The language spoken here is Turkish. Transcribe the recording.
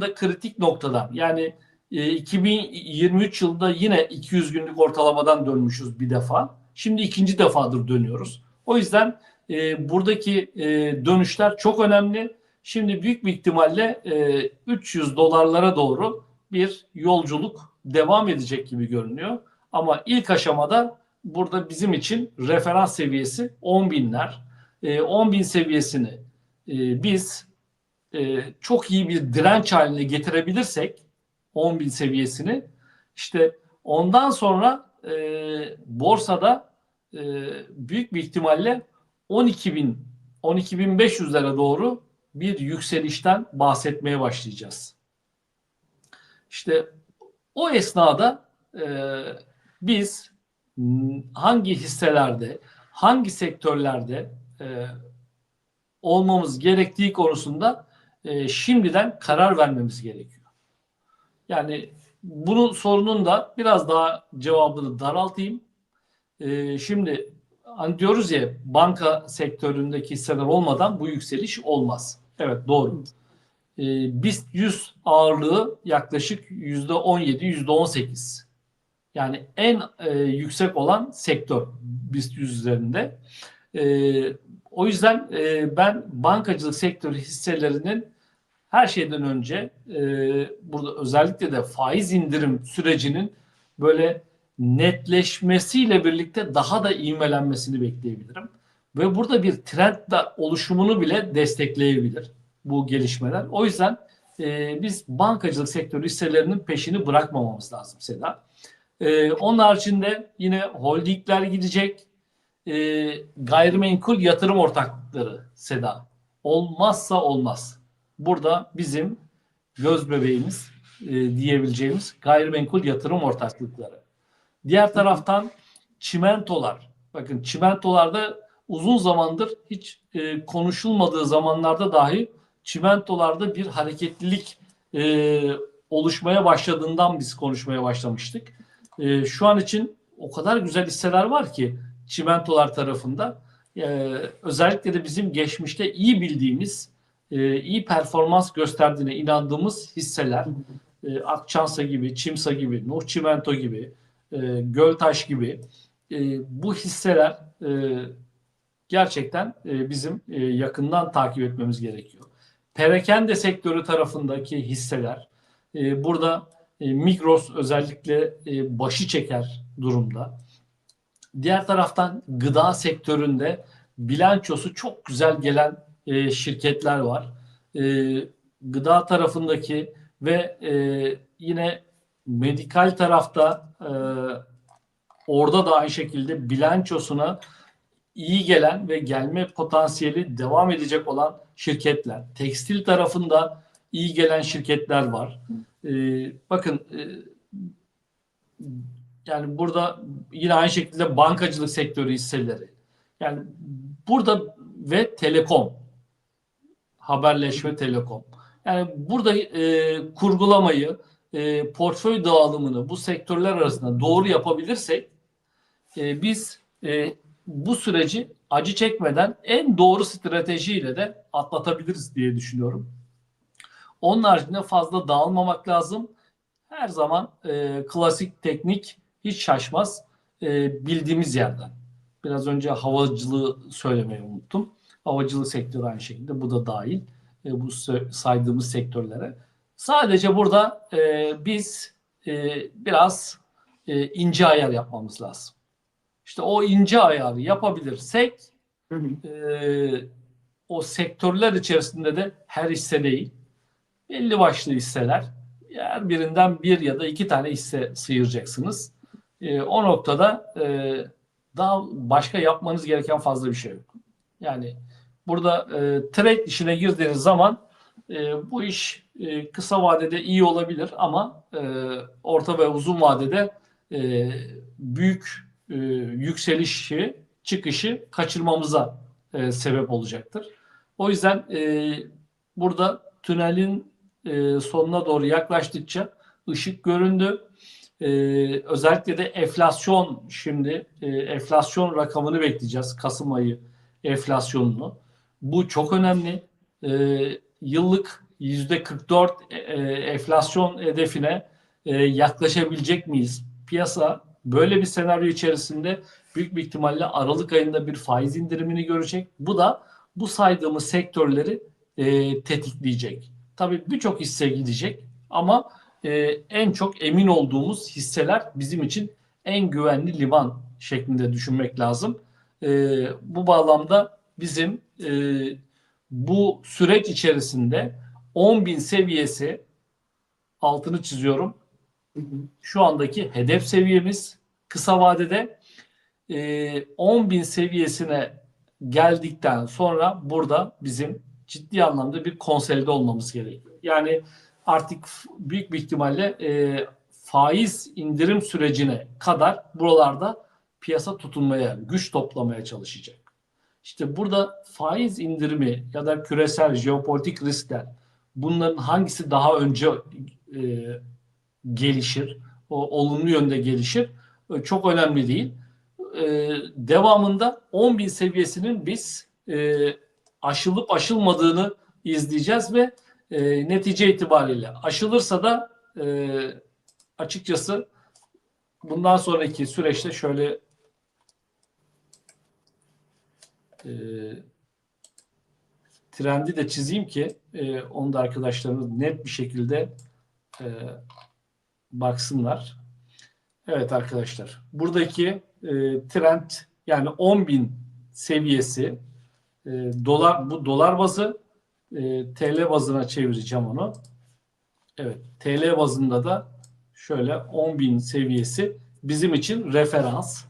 da kritik noktadan yani e, 2023 yılında yine 200 günlük ortalamadan dönmüşüz bir defa. Şimdi ikinci defadır dönüyoruz. O yüzden e, buradaki e, dönüşler çok önemli. Şimdi büyük bir ihtimalle e, 300 dolarlara doğru bir yolculuk devam edecek gibi görünüyor. Ama ilk aşamada burada bizim için referans seviyesi 10 binler. E, 10 bin seviyesini e, biz e, çok iyi bir direnç haline getirebilirsek 10 bin seviyesini işte ondan sonra e, borsada e, büyük bir ihtimalle 12 bin 12.500'lere doğru bir yükselişten bahsetmeye başlayacağız. İşte o esnada e, biz hangi hisselerde, hangi sektörlerde e, olmamız gerektiği konusunda e, şimdiden karar vermemiz gerekiyor. Yani bunun sorunun da biraz daha cevabını daraltayım. E, şimdi hani diyoruz ya banka sektöründeki hisseler olmadan bu yükseliş olmaz. Evet doğru. E, BIST 100 ağırlığı yaklaşık yüzde 17, yüzde 18. Yani en e, yüksek olan sektör BIST 100 üzerinde. E, o yüzden e, ben bankacılık sektörü hisselerinin her şeyden önce e, burada özellikle de faiz indirim sürecinin böyle netleşmesiyle birlikte daha da ivmelenmesini bekleyebilirim. Ve burada bir trend oluşumunu bile destekleyebilir bu gelişmeler. O yüzden e, biz bankacılık sektörü hisselerinin peşini bırakmamamız lazım Seda. E, onun haricinde yine holdingler gidecek, e, gayrimenkul yatırım ortaklıkları Seda. Olmazsa olmaz. Burada bizim göz bebeğimiz e, diyebileceğimiz gayrimenkul yatırım ortaklıkları. Diğer taraftan çimentolar. Bakın çimentolarda uzun zamandır hiç e, konuşulmadığı zamanlarda dahi çimentolarda bir hareketlilik e, oluşmaya başladığından biz konuşmaya başlamıştık. E, şu an için o kadar güzel hisseler var ki çimentolar tarafında. E, özellikle de bizim geçmişte iyi bildiğimiz, e, iyi performans gösterdiğine inandığımız hisseler, e, Akçansa gibi, Çimsa gibi, Nuh Çimento gibi, e, Göltaş gibi bu hisseler gerçekten bizim yakından takip etmemiz gerekiyor. Perakende sektörü tarafındaki hisseler burada e, Migros özellikle başı çeker durumda. Diğer taraftan gıda sektöründe bilançosu çok güzel gelen e, şirketler var. E, gıda tarafındaki ve e, yine medikal tarafta e, orada da aynı şekilde bilançosuna iyi gelen ve gelme potansiyeli devam edecek olan şirketler. Tekstil tarafında iyi gelen şirketler var. E, bakın e, yani burada yine aynı şekilde bankacılık sektörü hisseleri. Yani burada ve telekom haberleşme telekom. Yani burada e, kurgulamayı, e, portföy dağılımını bu sektörler arasında doğru yapabilirsek e, biz e, bu süreci acı çekmeden en doğru stratejiyle de atlatabiliriz diye düşünüyorum. Onun haricinde fazla dağılmamak lazım. Her zaman e, klasik teknik hiç şaşmaz e, bildiğimiz yerden. Biraz önce havacılığı söylemeyi unuttum. Havacılık sektörü aynı şekilde bu da dahil. E, bu saydığımız sektörlere. Sadece burada e, biz e, biraz e, ince ayar yapmamız lazım. İşte o ince ayarı yapabilirsek e, o sektörler içerisinde de her hisse değil, belli başlı hisseler, her birinden bir ya da iki tane hisse sıyıracaksınız. E, o noktada e, daha başka yapmanız gereken fazla bir şey yok. Yani burada e, trade işine girdiğiniz zaman e, bu iş e, kısa vadede iyi olabilir ama e, orta ve uzun vadede e, büyük e, yükselişi, çıkışı kaçırmamıza e, sebep olacaktır. O yüzden e, burada tünelin e, sonuna doğru yaklaştıkça ışık göründü. E, özellikle de enflasyon şimdi e, enflasyon rakamını bekleyeceğiz. Kasım ayı enflasyonunu. Bu çok önemli. E, yıllık %44 e, e, enflasyon hedefine e, yaklaşabilecek miyiz? Piyasa böyle bir senaryo içerisinde büyük bir ihtimalle Aralık ayında bir faiz indirimini görecek. Bu da bu saydığımız sektörleri e, tetikleyecek. Tabii birçok hisse gidecek ama e, en çok emin olduğumuz hisseler bizim için en güvenli liman şeklinde düşünmek lazım. E, bu bağlamda bizim e, bu süreç içerisinde 10.000 seviyesi altını çiziyorum. Şu andaki hedef seviyemiz kısa vadede e, 10.000 seviyesine geldikten sonra burada bizim ciddi anlamda bir konsolide olmamız gerekiyor. Yani artık büyük bir ihtimalle e, faiz indirim sürecine kadar buralarda piyasa tutunmaya, güç toplamaya çalışacak. İşte burada faiz indirimi ya da küresel jeopolitik riskler bunların hangisi daha önce e, gelişir, o olumlu yönde gelişir e, çok önemli değil. E, devamında 10.000 seviyesinin biz e, aşılıp aşılmadığını izleyeceğiz ve e, netice itibariyle aşılırsa da e, açıkçası bundan sonraki süreçte şöyle e, trendi de çizeyim ki e, onu da arkadaşlarımız net bir şekilde e, baksınlar. Evet arkadaşlar buradaki e, trend yani 10.000 seviyesi e, dolar bu dolar bazı e, TL bazına çevireceğim onu. Evet TL bazında da şöyle 10.000 seviyesi bizim için referans.